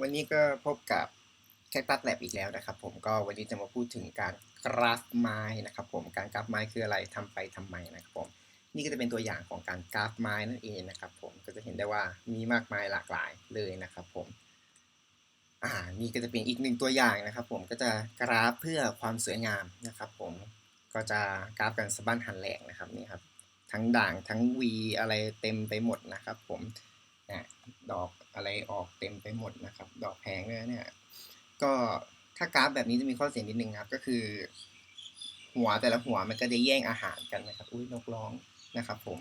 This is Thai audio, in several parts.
วันนี้ก็พบกับแคคตัสแลบอีกแล้วนะครับ ผมก็วันนี้จะมาพูดถึงการกราฟไม้นะครับ ผมการกราฟไม้คืออะไรทำไปทำไมนะครับผมนี่ก็จะเป็นตัวอย่างของการกราฟไม้นั่นเองนะครับ ผมก็จะเห็นได้ว่ามีมากมายหลากหลายเลยนะครับ ผมอ่านี่ก็จะเป็นอีกหนึ่งตัวอย่างนะครับ ผมก็จะกราฟเพื่อความสวยงามนะครับ ผมก็จะกราฟกันสะบั้นหันแหลกนะครับนี่ครับทั้งด่างทั้งวีอะไรเต็มไปหมดนะครับ ผมนะดอก อะไรออกเต็มไปหมดนะครับ ดอกแพงเลยเนี่ย ก็ถ้ากราฟแบบนี้จะมีข้อเสียนิดนึงครับ ก็คือ หัวแต่ละหัวมันก็จะแย่งอาหารกันนะครับ อุ้ยนกร้องนะครับ ผม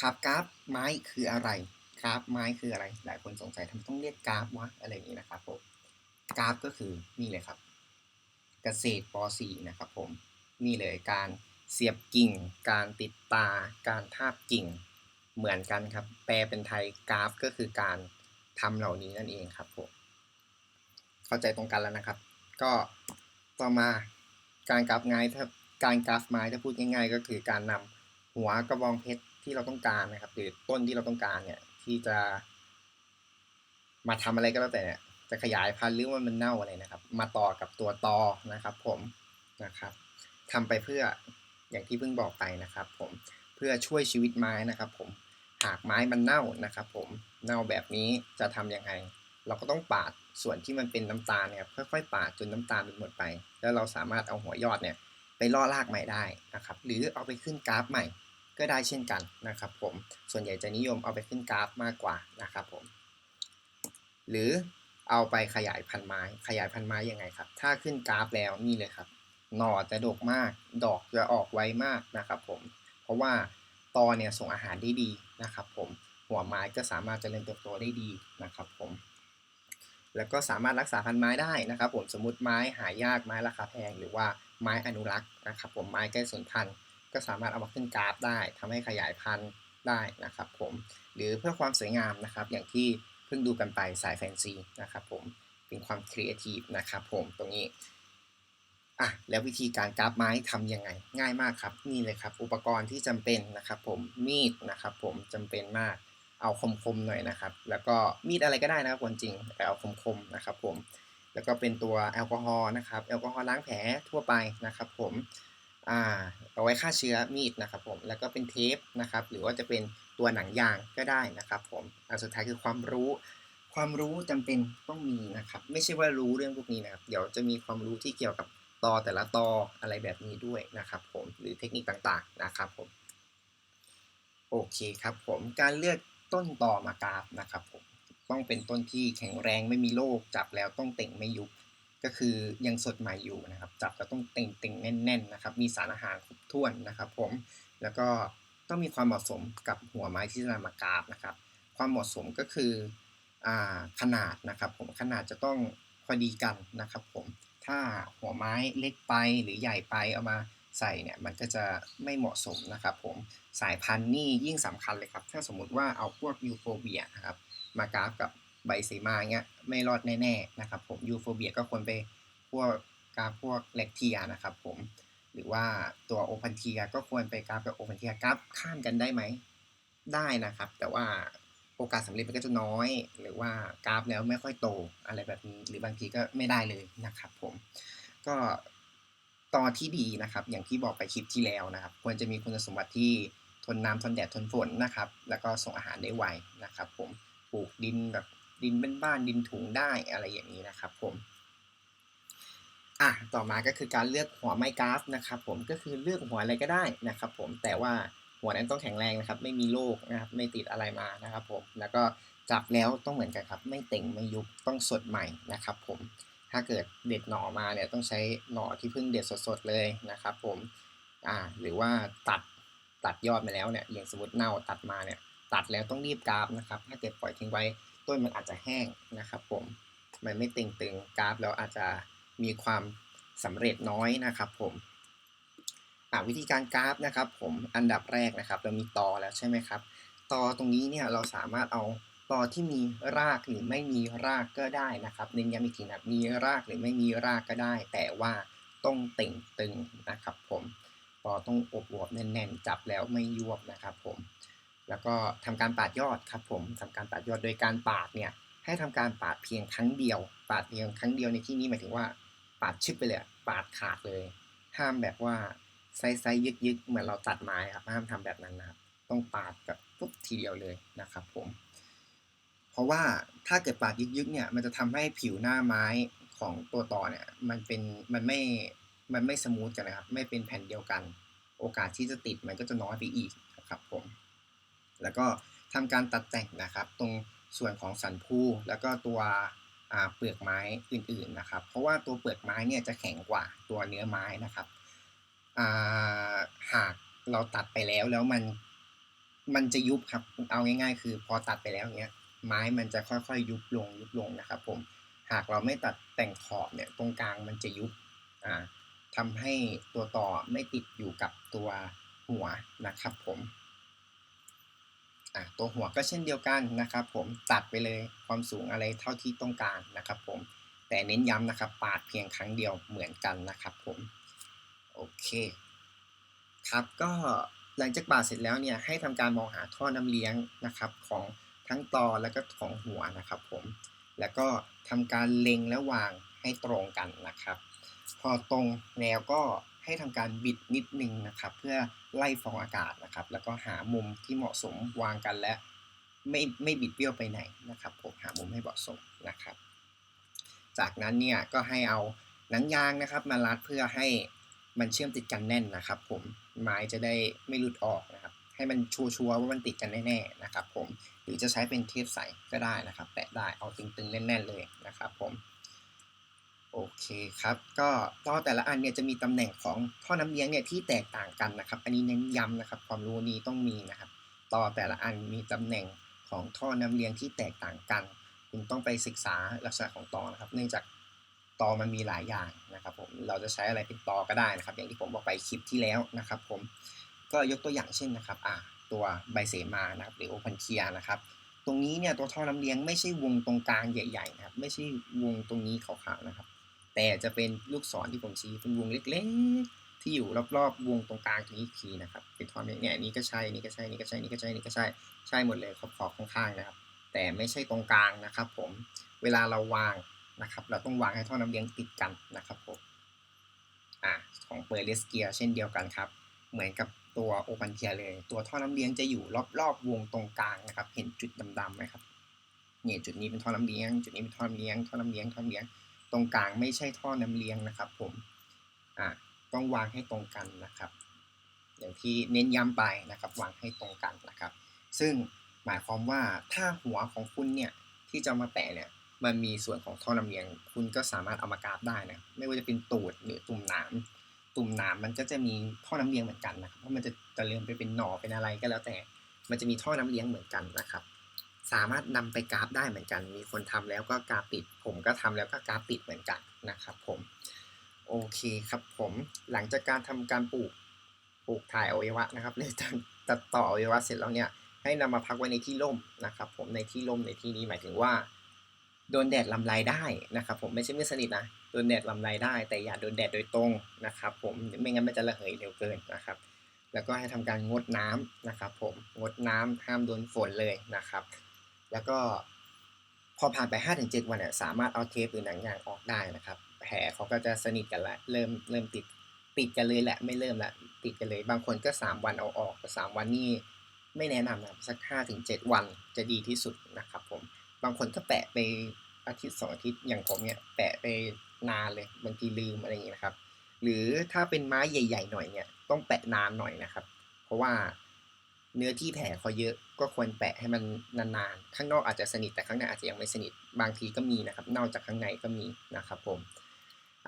ครับกราฟไม้คืออะไรกราฟไม้คืออะไร หลายคนสงสัยทำไมต้องเรียกกราฟวะอะไรอย่างนี้นะครับผมกราฟก็คือนี่เลยครับ เกษตรป .4 นะครับ ผมนี่เลยการเสียบกิ่ง การติดตา การทาบกิ่ง เหมือนกันครับ แปลเป็นไทยกราฟก็คือการทำเหล่านี้นั่นเองครับผมเข้าใจตรงกันแล้วนะครับ ก็ต่อมาการกราฟไม้ถ้าการกราฟไม้ถ้าพูดง่าย ๆ ก็คือการนำหัวกระบองเพชรที่เราต้องการนะครับ หรือต้นที่เราต้องการเนี่ยที่จะ มาทำอะไรก็แล้วแต่เนี่ยจะขยายพันธุ์หรือว่ามันเน่าอะไรนะครับ มาต่อกับตัวตอนะครับ ผมนะครับทำไปเพื่ออย่างที่เพิ่งบอกไปนะครับ ผม พื่อช่วยชีวิตไม้นะครับผมหากไม้มันเน่านะครับผมเน่าแบบนี้จะทํำยังไง เราก็ต้องปาดส่วนที่มันเป็นน้ำตาลเนี่ยค่อยๆ ปาดจนน้ำตาลมันหมดไป แล้วเราสามารถเอาหัวยอดเนี่ยไปล่อรากใหม่ได้นะครับหรือเอาไปขึ้นกราฟใหม่ก็ได้เช่นกันนะครับผมส่วนใหญ่จะนิยมเอาไปขึ้นกราฟมากกว่านะครับผมหรือเอาไปขยายพันธุ์ไม้ ขยายพันธุ์ไม้ยังไงครับ ถ้าขึ้นกราฟแล้วนี่เลยครับ หน่อจะดกมาก ดอกจะออกไวมากนะครับผม ราะว่าตอเนี่ยส่งอาหารได้ดีนะครับผมหัวไม้ก็สามารถเจริญเติบโตได้ดีนะครับผมแล้วก็สามารถรักษาพันธุ์ไม้ได้นะครับ ผมสมมติไม้หายากไม้ราคาแพงหรือว่าไม้อนุรักษ์นะครับ ผมไม้ใกล้สูญพันธุ์ก็สามารถเอามาขึ้นกราฟได้ทำให้ขยายพันธุ์ได้นะครับ ผมหรือเพื่อความสวยงามนะครับ อย่างที่เพิ่งดูกันไปสายแฟนซีนะครับ ผมเป็นความครีเอทีฟนะครับ ผมตรงนี้ อะแล้ววิธีการกราฟไม้ทํำยังไง ง่ายมากครับนี่เลยครับ อุปกรณ์ที่จำเป็นนะครับ ผมมีดนะครับ ผมจำเป็นมากเอาคมๆหน่อยนะครับ แล้วก็มีดอะไรก็ได้นะครับคนจริงแต่เอาคมๆนะครับ ผมแล้วก็เป็นตัวแอลกอฮอล์นะครับแอลกอฮอล์ล้างแผลทั่วไปนะครับ ผมอ่าเอาไว้ฆ่าเชื้อมีดนะครับ ผมแล้วก็เป็นเทปนะครับ หรือว่าจะเป็นตัวหนังยางก็ได้นะครับ ผมอันสุดท้ายคือความรู้ความรู้จำเป็นต้องมีนะครับ ไม่ใช่ว่ารู้เรื่องพวกนี้นะครับ เดี๋ยวจะมีความรู้ที่เกี่ยวกับ ตอแต่ละตออะไรแบบนี้ด้วยนะครับผมหรือเทคนิคต่างๆนะครับผมโอเคครับผมการเลือกต้นตอมากราฟนะครับผมต้องเป็นต้นที่แข็งแรงไม่มีโรคจับแล้วต้องเต่งไม่ยุบก็คือยังสดใหม่อยู่นะครับ จับแล้วต้องเต่งเต่งแน่นๆนะครับ มีสารอาหารครบถ้วนนะครับ ผมแล้วก็ต้องมีความเหมาะสมกับหัวไม้ที่จะนำมากราฟนะครับ ความเหมาะสมก็คืออขนาดนะครับ ผมขนาดจะต้องพอดีกันนะครับ ผม ถ้าหัวไม้เล็กไปหรือใหญ่ไปเอามาใส่เนี่ยมันก็จะไม่เหมาะสมนะครับผมสายพันธุ์นี่ยิ่งสำคัญเลยครับ ถ้าสมมุติว่าเอาพวกยูโฟเบียนะครับมากราฟกับใบเสมาเงี้ยไม่รอดแน่ๆนะครับผมยูโฟเบียก็ควรไปพวกกราฟพวกเล็กเทียนะครับผมหรือว่าตัวโอพันเทียก็ควรไปกราฟกับโอพันเทียกราฟข้ามกันได้ไหมได้นะครับ แต่ว่า โอกาสสำเร็จมันก็จะน้อย หรือว่ากราฟแล้วไม่ค่อยโตอะไรแบบนี้ หรือบางทีก็ไม่ได้เลยนะครับผมก็ตอที่ดีนะครับ อย่างที่บอกไปคลิปที่แล้วนะครับ ควรจะมีคุณสมบัติที่ทนน้ำทนแดดทนฝนนะครับ แล้วก็ส่งอาหารได้ไวนะครับ ผมปลูกดินแบบดินบ้านๆดินถุงได้อะไรอย่างนี้นะครับ ผมอะต่อมาก็คือการเลือกหัวไม้กราฟนะครับ ผมก็คือเลือกหัวอะไรก็ได้นะครับ ผมแต่ว่า หัวนั้นต้องแข็งแรงนะครับ ไม่มีโรคนะครับ ไม่ติดอะไรมานะครับผม แล้วก็จับแล้วต้องเหมือนกันครับ ไม่เต่งไม่ยุบต้องสดใหม่นะครับ ผม ถ้าเกิดเด็ดหน่อมาเนี่ยต้องใช้หน่อที่เพิ่งเด็ดสดๆเลยนะครับ ผม อ่า หรือว่าตัดตัดยอดมาแล้วเนี่ย อย่างสมมติเน่าตัดมาเนี่ย ตัดแล้วต้องรีบกราฟนะครับ ถ้าเกิดปล่อยทิ้งไว้ต้นมันอาจจะแห้งนะครับ ผม มันไม่ตึงตึงกราฟแล้วอาจจะมีความสำเร็จน้อยนะครับ ผม วิธีการกราฟนะครับ ผมอันดับแรกนะครับ เรามีตอแล้วใช่ไหมครับตอตรงนี้เนี่ยเราสามารถเอาตอที่มีรากหรือไม่มีรากก็ได้นะครับเน้นย้ำอีกทีนะมีรากหรือไม่มีรากก็ได้ แต่ว่าต้องเต่งตึงนะครับ ผมตอต้องอบอวบแน่นๆ จับแล้วไม่ยวบนะครับ ผม แล้วก็ทำการปาดยอดครับผมทำการปาดยอดโดยการปาดเนี่ยให้ทำการปาดเพียงครั้งเดียว ปาดเพียงครั้งเดียวในที่นี้หมายถึงว่า ปาดชึบไปเลยปาดขาดเลย ห้ามแบบว่า ไซไซยึกยึกๆ เหมือนเราตัดไม้ครับห้ามทำแบบนั้นนะครับ ต้องปาดแบบปุ๊บทีเดียวเลยนะครับผม เพราะว่าถ้าเกิดปาดยึกๆเนี่ยมันจะทำให้ผิวหน้าไม้ของตัวต่อเนี่ยมันเป็นมันไม่มันไม่สมูทกันนะครับ ไม่เป็นแผ่นเดียวกัน โอกาสที่จะติดมันก็จะน้อยไปอีกนะครับผม แล้วก็ทำการตัดแต่งนะครับ ตรงส่วนของสันพูแล้วก็ตัวเปลือกไม้อื่นๆนะครับ เพราะว่าตัวเปลือกไม้เนี่ยจะแข็งกว่าตัวเนื้อไม้นะครับ หากเราตัดไปแล้วแล้วมันมันจะยุบครับ เอาง่ายๆ คือพอตัดไปแล้วเนี้ย ไม้มันจะค่อยๆ ยุบลงยุบลงนะครับ ผม หากเราไม่ตัดแต่งขอบเนี่ยตรงกลางมันจะยุบอ่าทำให้ตัวต่อไม่ติดอยู่กับตัวหัวนะครับผมอะตัวหัวก็เช่นเดียวกันนะครับผมตัดไปเลยความสูงอะไรเท่าที่ต้องการนะครับผมแต่เน้นย้ำนะครับปาดเพียงครั้งเดียวเหมือนกันนะครับผม โอเค ครับก็หลังจากปาดเสร็จแล้วเนี่ยให้ทำการมองหาท่อน้ำเลี้ยงนะครับของทั้งตอแล้วก็ของหัวนะครับผมแล้วก็ทำการเล็งและวางให้ตรงกันนะครับ พอตรงแล้วก็ให้ทำการบิดนิดนึงนะครับ เพื่อไล่ฟองอากาศนะครับ แล้วก็หามุมที่เหมาะสมวางกันและไม่ไม่บิดเบี้ยวไปไหนนะครับผมหามุมให้เหมาะสมนะครับ จากนั้นเนี่ยก็ให้เอาหนังยางนะครับมารัดเพื่อให้ มันเชื่อมติดกันแน่นนะครับ ผมไม้จะได้ไม่หลุดออกนะครับ ให้มันชัวร์ๆว่ามันติดกันแน่ๆนะครับ ผมหรือจะใช้เป็นเทปใสก็ได้นะครับ แปะได้เอาตึงๆแน่น ๆ เลยนะครับ ผมโอเคครับ ก็ท่อแต่ละอันเนี่ยจะมีตำแหน่งของท่อน้ำเลี้ยงเนี่ยที่แตกต่างกันนะครับ อันนี้เน้นย้ำนะครับ ความรู้นี้ต้องมีนะครับ ต่อแต่ละอันมีตำแหน่งของท่อน้ำเลี้ยงที่แตกต่างกัน คุณต้องไปศึกษาลักษณะของต่อนะครับ เนื่องจาก ตอมันมีหลายอย่างนะครับผมเราจะใช้อะไรเป็นตอก็ได้นะครับ อย่างที่ผมบอกไปคลิปที่แล้วนะครับ ผมก็ยกตัวอย่างเช่นนะครับอ่าตัวใบเสมานะครับหรือโอพันเคียนะครับ ตรงนี้เนี่ยตัวท่อน้ำเลี้ยงไม่ใช่วงตรงกลางใหญ่ๆนะครับ ไม่ใช่วงตรงนี้ขาวๆนะครับ แต่จะเป็นลูกศรที่ผมชี้เป็นวงเล็กๆ ที่อยู่รอบๆ วงตรงกลางตรงนี้อีกทีนะครับเป็นท่อเนี่ยเนี่ยนี่ก็ใช่นี่ก็ใช่นี่ก็ใช่นี่ก็ใช่นี่ก็ใช่ใช่หมดเลยขอบๆข้างๆนะครับ แต่ไม่ใช่ตรงกลางนะครับ ผมเวลาเราวาง นะครับ เราต้องวางให้ท่อน้ำเลี้ยงติดกันนะครับผมอ่าของเปอร์เลสเกียเช่นเดียวกันครับ เหมือนกับตัวโอปันเทียเลย ตัวท่อน้ำเลี้ยงจะอยู่รอบๆวงตรงกลางนะครับ เห็นจุดดำๆไหมครับเนี่ยจุดนี้เป็นท่อน้ำเลี้ยง จุดนี้เป็นท่อน้ำเลี้ยง ท่อน้ำเลี้ยง ท่อน้ำเลี้ยง ตรงกลางไม่ใช่ท่อน้ำเลี้ยงนะครับ ผม อ่า ต้องวางให้ตรงกันนะครับ อย่างที่เน้นย้ำไปนะครับ วางให้ตรงกันนะครับ ซึ่งหมายความว่าถ้าหัวของคุณเนี่ยที่จะมาแปะเนี่ย มันมีส่วนของท่อน้ำเลี้ยง คุณก็สามารถเอามากราฟได้นะ ไม่ว่าจะเป็นตูดหรือตุ่มหนาม ตุ่มหนามมันก็จะมีท่อน้ำเลี้ยงเหมือนกันนะครับเพราะมันจะจะเลื่อนไปเป็นหน่อเป็นอะไรก็แล้วแต่ มันจะมีท่อน้ำเลี้ยงเหมือนกันนะครับ สามารถนำไปกราฟได้เหมือนกัน มีคนทำแล้วก็กราฟติด ผมก็ทำแล้วก็กราฟติดเหมือนกันนะครับ ผม โอเคครับผม หลังจากการทำการปลูก ปลูกถ่ายอวัยวะนะครับหรือการตัดต่ออวัยวะเสร็จแล้วเนี่ย ให้นำมาพักไว้ในที่ร่มนะครับ ผม ในที่ร่มในที่นี้หมายถึงว่า โดนแดดลำไรได้นะครับผมไม่ใช่ไม่สนิทนะโดนแดดลำไรได้ แต่อย่าโดนแดดโดยตรงนะครับผมไม่งั้นมันจะระเหยเร็วเกินนะครับ แล้วก็ให้ทำการงดน้ำนะครับผมงดน้ำห้ามโดนฝนเลยนะครับ แล้วก็พอผ่านไป 5-7 วันเนี่ยสามารถเอาเทปหรือหนังยางออกได้นะครับแผลเขาก็จะสนิทกันละเริ่มเริ่มติดติดกันเลยแหละไม่เริ่มละติดกันเลย บางคนก็ 3 วันเอาออกแต่3วันนี่ไม่แนะนำนะครับสัก5-7 วันจะดีที่สุดนะครับผมบางคนก็แปะไป อาทิตย์สองอาทิตย์อย่างผมเนี่ยแปะไปนานเลยบางทีลืมอะไรอย่างเงี้ยนะครับ หรือถ้าเป็นไม้ใหญ่ ๆ หน่อยเนี่ยต้องแปะนานหน่อยนะครับ เพราะว่าเนื้อที่แผลเขาเยอะก็ควรแปะให้มันนานๆ ข้างนอกอาจจะสนิทแต่ข้างในอาจจะยังไม่สนิทบางทีก็มีนะครับเน่าจากข้างในก็มีนะครับผม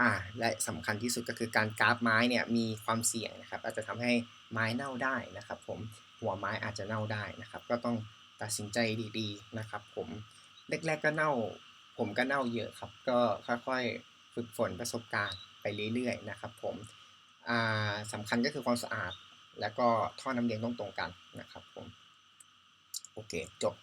อ่าและสำคัญที่สุดก็คือการกราฟไม้เนี่ยมีความเสี่ยงนะครับ อาจจะทำให้ไม้เน่าได้นะครับ ผมหัวไม้อาจจะเน่าได้นะครับ ก็ต้องตัดสินใจดีๆนะครับ ผมแรกๆก็เน่า ผมก็เน่าเยอะครับ ก็ค่อยๆฝึกฝนประสบการณ์ไปเรื่อยๆนะครับ ผมอ่าสำคัญก็คือความสะอาด แล้วก็ท่อน้ำเลี้ยงต้องตรงกันนะครับผม โอเคจบ